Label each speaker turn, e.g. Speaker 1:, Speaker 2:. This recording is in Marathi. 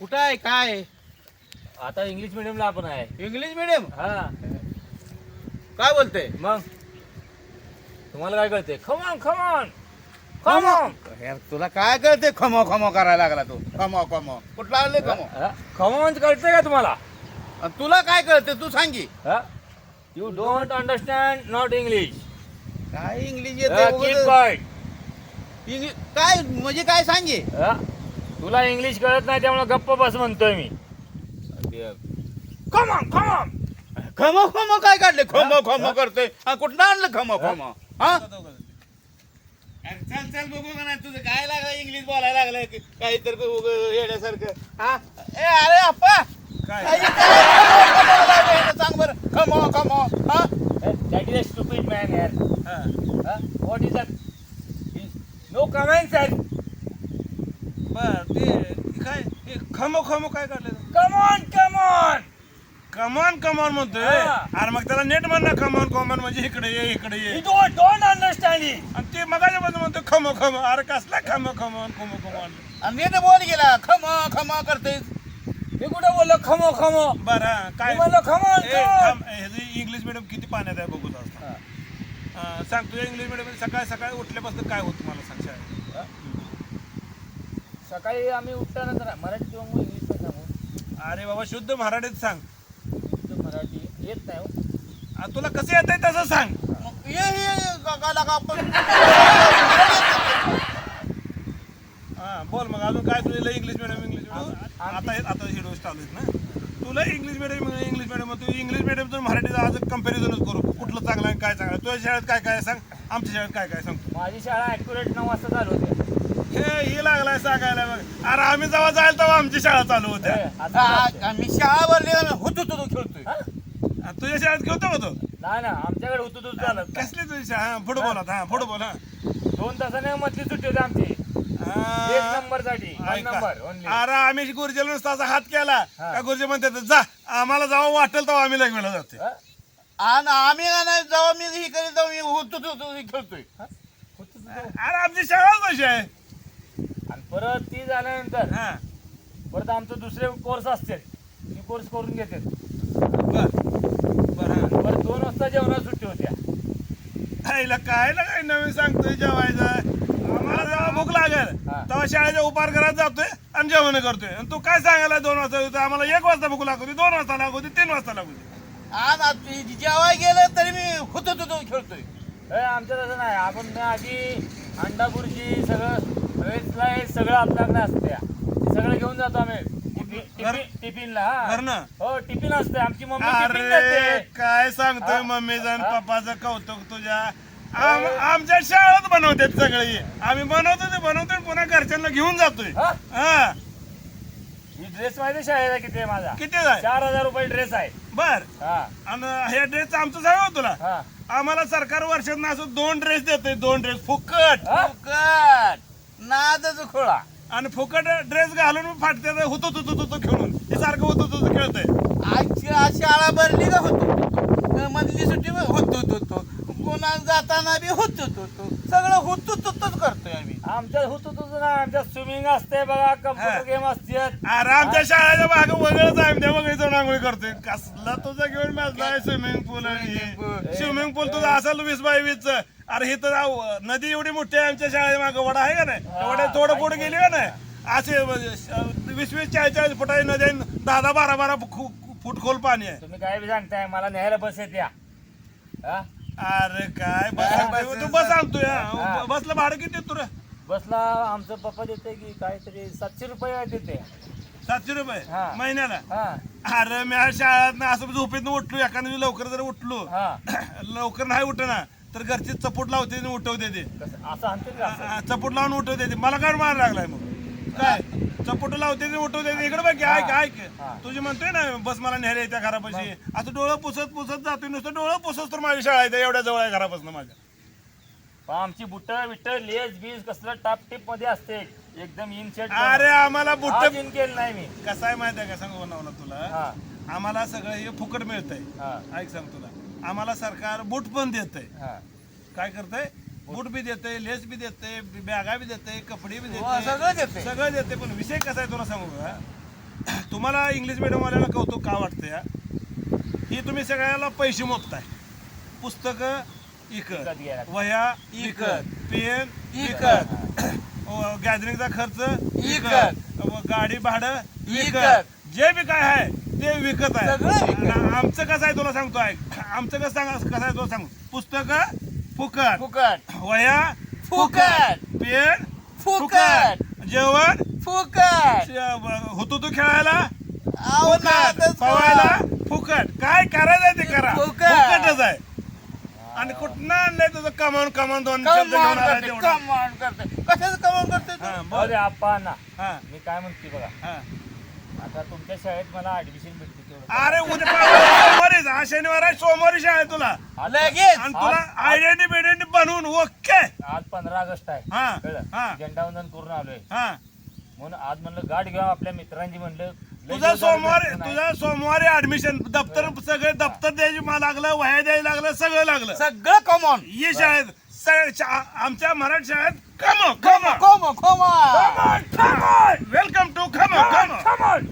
Speaker 1: कुठं आहे? काय?
Speaker 2: आता इंग्लिश मिडियमला आपण आहे.
Speaker 1: इंग्लिश मिडियम
Speaker 2: हा.
Speaker 1: काय बोलतोय
Speaker 2: मग? तुम्हाला काय कळते खमॉन खमॉन खमॉन
Speaker 1: यार तुला काय कळते खमो खमो करायला लागला तू. खमो खमो कुठला आले खमो
Speaker 2: खमॉन कळतंय का तुम्हाला?
Speaker 1: आणि तुला काय कळते तू सांगी.
Speaker 2: You don't understand not English
Speaker 1: काय इंग्लिश येते इंग्लिश काय म्हणजे काय सांगे?
Speaker 2: तुला इंग्लिश कळत नाही त्यामुळे गप्प बस म्हणतोय मी. खमॉन खमॉन
Speaker 1: खमो खमो काय काढले? खमो खमो करतोय. हा, कुठनं आणलं खमो खमो? हा? चल चल बघू का नाही? तुझं काय लागलं? इंग्लिश बोलायला लागलं की काहीतरी येण्यासारखं. हा? ए अरे अप्पा
Speaker 3: काय?
Speaker 1: काय खमो खमो लागलं? सांग बरं. खमो खमो. हा?
Speaker 2: That is a stupid man यार.
Speaker 3: हा.
Speaker 2: What is no comment sir
Speaker 3: बर ते काय हे खमो खमो काय काढलं
Speaker 2: कम ऑन कम ऑन
Speaker 3: कमान कमान म्हणतोय.
Speaker 2: हा.
Speaker 3: अरे मग त्याला नेट म्हण ना कमान कमान म्हणजे इकडे ये इकडे ये.
Speaker 2: डोंट डोंट अंडरस्टँड इट
Speaker 3: आणि ते मगाच्या बाजू म्हणतो खमो खमो. अरे कसला खमो खमो खमो खमो
Speaker 1: आणि मी तर बोल गेला खमो खमो करतोय
Speaker 2: मी कुठं बोललो खमो खमो.
Speaker 3: बर हा,
Speaker 2: मी
Speaker 3: काय
Speaker 2: म्हणलो खमो
Speaker 3: ए, थांब, ए, ह्याचं इंग्लिश मिडियम किती पाण्यात आहे बघू जरा. हा, सांग तुझ्या इंग्लिश मिडियम सकाळी सकाळी उठल्यापासून काय होतं मला सांग शाळेत?
Speaker 2: सकाळी आम्ही उठल्यानंतर मराठी किंवा मग इंग्लिश पण सांगू
Speaker 3: अरे बाबा शुद्ध मराठीत सांग.
Speaker 2: शुद्ध मराठी येत नाही हो.
Speaker 3: आ, तुला कसं येत आहे तसं सांग.
Speaker 1: मग ये ये का- का लागा आपण.
Speaker 3: हा बोल मग अजून काय तुला इंग्लिश मिडियम इंग्लिश मिडियम आता आता हिडो चालू आहेत ना? तुला इंग्लिश मिडियम इंग्लिश मिडियम तू इंग्लिश मिडियमचं मराठीचं आज कम्पॅरिझनच करू. कुठलं चांगलं आहे काय चांगलं? आहे तुझ्या शाळेत काय काय आहे सांग? आमच्या शाळेत काय काय सांगतो?
Speaker 2: माझी शाळा ॲक्युरेट नऊ वाजता चालू होते.
Speaker 3: लागलाय सांगायला बघ अरे आम्ही जेव्हा जायला तेव्हा आमची शाळा चालू होत्या.
Speaker 2: आता
Speaker 1: हा. मी शाळा भरली होतो तो खेळतोय.
Speaker 2: हा?
Speaker 3: तुझ्या शाळेत घेतो का तो?
Speaker 2: नाही ना आमच्याकडे होतो तू चालत नाही.
Speaker 3: कसली तुझी शाळा? हा फुटबॉल हा? फुटबॉल हा.
Speaker 2: दोन तासाने मधली सुट्टी होती आमची. एक.
Speaker 3: नंबरसाठी.
Speaker 2: नंबर
Speaker 3: अरे आम्ही गुरुजीला नुसता हात केला. का गुरुजी म्हणतात जा आम्हाला जेव्हा वाटेल तेव्हा आम्ही लगवेला जाते
Speaker 1: आणि आम्ही का नाही जेव्हा मी ही करीत तेव्हा मी होतो खेळतोय.
Speaker 3: अरे आमची शाळाच तशी आहे?
Speaker 2: आणि परत ती झाल्यानंतर
Speaker 3: हा.
Speaker 2: परत आमचं दुसरे कोर्स असते ती कोर्स करून घेते.
Speaker 3: बर. बर हा.
Speaker 2: परत दोन वाजता जेवणाला सुट्टी होत्या.
Speaker 3: आईला काय ना काय नवीन सांगतोय जेवायचं आम्हाला जेव्हा भूक लागेल.
Speaker 2: हा.
Speaker 3: तेव्हा शाळेच्या उपार करत जातोय आणि जेवण करतोय. आणि तू काय सांगायला दोन वाजता येतो आम्हाला एक वाजता भूक लागते दोन वाजता लागते तीन वाजता लागते
Speaker 1: आणि आता जेवाय गेलं तरी मी होतो तो खेळतोय.
Speaker 2: ए, आमचं तसं नाही. आपण मी आधी अंडा बुर्जी सगळं हे सगळं आपल्याकडे असते ते सगळं घेऊन जातो आम्ही. टिफिन- टिफिन- टिफिनला हा.
Speaker 3: घरनं?
Speaker 2: हो टिफिन असते आमची मम्मी टिफिन
Speaker 3: अरे
Speaker 2: देते.
Speaker 3: काय सांगतोय. मम्मीचं आणि. पप्पाचं कौतुक तुझ्या. आम- आमच्या शाळेत बनवतात सगळे. आम्ही बनवतो ते बनवतो आणि पुन्हा घरच्यांना घेऊन जातोय.
Speaker 2: हा?
Speaker 3: हा.
Speaker 2: ही ड्रेस माहिती शाळेला किती आहे माझा?
Speaker 3: किती
Speaker 2: चार हजार रुपये ड्रेस आहे.
Speaker 3: बर.
Speaker 2: हा.
Speaker 3: आणि हे ड्रेस आमचं सांग हो तुला.
Speaker 2: हा.
Speaker 3: आम्हाला सरकार वर्षात असं दोन ड्रेस देतोय दोन ड्रेस फुकट.
Speaker 2: हा?
Speaker 1: फुकट. नादच खोळा.
Speaker 3: आणि फुकट ड्रेस घालून फाटते होतो तो तो तो खेळून. हे सारखं होतो तो खेळतोय.
Speaker 1: आजची आज शाळा भरली का होतो मधली सुट्टी होतो तो तो कोणा जाताना बी होतो तो तो सगळं होतो तो तोच करतोय आम्ही
Speaker 2: आमच्यात होतो तुझं ना आमच्यात स्विमिंग असते बघा. कम्प्युटर गेम असते
Speaker 3: अरे आमच्या शाळेच्या भाग वगळच आहे त्या वगैरे जाऊन आंघोळी करतोय कसला तुझा घेऊन बसलाय swimming pool
Speaker 1: pool.
Speaker 3: Swimming pool तुझा असेल वीस बाय वीस अरे हे तर नदी एवढी मोठी आहे आमच्या शाळेच्या मागे वडा आहे का नाही वड्यात थोडं पुढे गेली का नाही असे वीस वीस चाळीस चाळीस फुटाची नदी आहे. दहा दहा बारा बारा फूट खोल पाणी आहे
Speaker 2: तुम्ही काय सांगताय मला न्यायला बस येते या. हा?
Speaker 3: अरे काय बस तू बस.
Speaker 2: हा.
Speaker 3: बसला भाडं किती तुला
Speaker 2: बसला आमचं पप्पा देते की काहीतरी सातशे रुपये देते.
Speaker 3: सातशे रुपये?
Speaker 2: हा.
Speaker 3: महिन्याला?
Speaker 2: हा.
Speaker 3: अरे मी शाळेत असं झोपेत उठलो एखाद्या लवकर जर उठलो
Speaker 2: हा.
Speaker 3: लवकर नाही उठना तर घरची चपूट लावते आणि उठवते ते
Speaker 2: कसं? असं का?
Speaker 3: चपूट लावून उठवते ते मला काय मार लागलाय मग? काय? चपूट लावते आणि उठवते ते. इकडे बघ ऐक ऐक.
Speaker 2: हा.
Speaker 3: तुझी म्हणतोय ना बस मला न्यायला येत्या घरापाशी. असं डोळं पुसत पुसत जातोय. नुसतं डोळं पुसत तर माझी शाळा आहे एवढ्या जवळ आहे घरापासून माझ्या.
Speaker 2: पण आमची बुट बिट लेस बीस कसलं टाप टिपमध्ये असते. एकदम इन सेट
Speaker 3: अरे आम्हाला बुट्ट
Speaker 2: इन केलं नाही मी.
Speaker 3: कसं आहे माहिती आहे का? सांगू बनवलं तुला.
Speaker 2: हा.
Speaker 3: आम्हाला सगळं हे फुकट मिळतंय.
Speaker 2: हा.
Speaker 3: ऐक सांग तुला. आम्हाला सरकार बूट पण देतंय.
Speaker 2: हा.
Speaker 3: काय करतंय? बूट. बी देते लेस बी देते बॅगा बी देते कपडे बी
Speaker 1: हो,
Speaker 3: देते
Speaker 1: सगळं देते
Speaker 3: सगळं देते पण विषय कसा आहे तुला सांगू का? तुम्हाला इंग्लिश मिडियमवाल्याला कौतुक का वाटतं या ही तुम्ही सगळ्याला पैसे मोजताय. पुस्तकं इकत.
Speaker 2: घ्यायला.
Speaker 3: वह्या इकत. पेन इकत. गॅदरिंगचा खर्च इकत. गाडी भाडं विकत जे बी काय आहे ते विकत आहे. आमचं कसं आहे तुला सांगतो ऐक. आमचं कसं सांग कसं आहे तुला सांगू? पुस्तक फुकट.
Speaker 2: फुकट.
Speaker 3: वह्या
Speaker 2: फुकट.
Speaker 3: पेन
Speaker 2: फुकट.
Speaker 3: जेवण
Speaker 2: फुकट.
Speaker 3: होतो तू खेळायला?
Speaker 2: अहो,
Speaker 3: फुकट. काय करायचंय ते करा.
Speaker 2: फुकट.
Speaker 3: फुकटच आहे. आणि कुठनं आणलंय तुझं कमावून कमावून दोन शब्द घेऊन आलाय
Speaker 1: करते
Speaker 3: तेवढं.
Speaker 1: कमावून करते. कशाचं कमावून करते तू?
Speaker 3: हा, बोल.
Speaker 2: अरे आप्पा ना
Speaker 3: हा,
Speaker 2: मी काय म्हणते बघा.
Speaker 3: हा.
Speaker 2: आता तुमच्या शाळेत मला ऍडमिशन भेटते तेवढं.
Speaker 3: अरे उद्या सोमवारीच हा शनिवार आहे सोमवारी शाळा आहे तुला.
Speaker 1: लगेच.
Speaker 3: आणि तुला आयडेंटी बिडेंटी बनवून ओके.
Speaker 2: आज पंधरा ऑगस्ट आहे.
Speaker 3: हा
Speaker 2: कळलं?
Speaker 3: हा.
Speaker 2: झेंडावंदन करून आलोय.
Speaker 3: हा.
Speaker 2: म्हणून आज म्हणलं गाठ घ्या आपल्या मित्रांची म्हणलं लय
Speaker 3: तुझा
Speaker 2: झाले
Speaker 3: सोमवारी
Speaker 2: भेटलो नाही.
Speaker 3: तुझा सोमवारी ऍडमिशन दप्तर सगळे दप्तर द्यायची मला लागलं वह्या द्यायला आम्हाला सगळं लागलं.
Speaker 1: सगळं कॉमन
Speaker 3: ये शाळेत स- शा- आमच्या मराठी शाळेत come come common common welcome to come come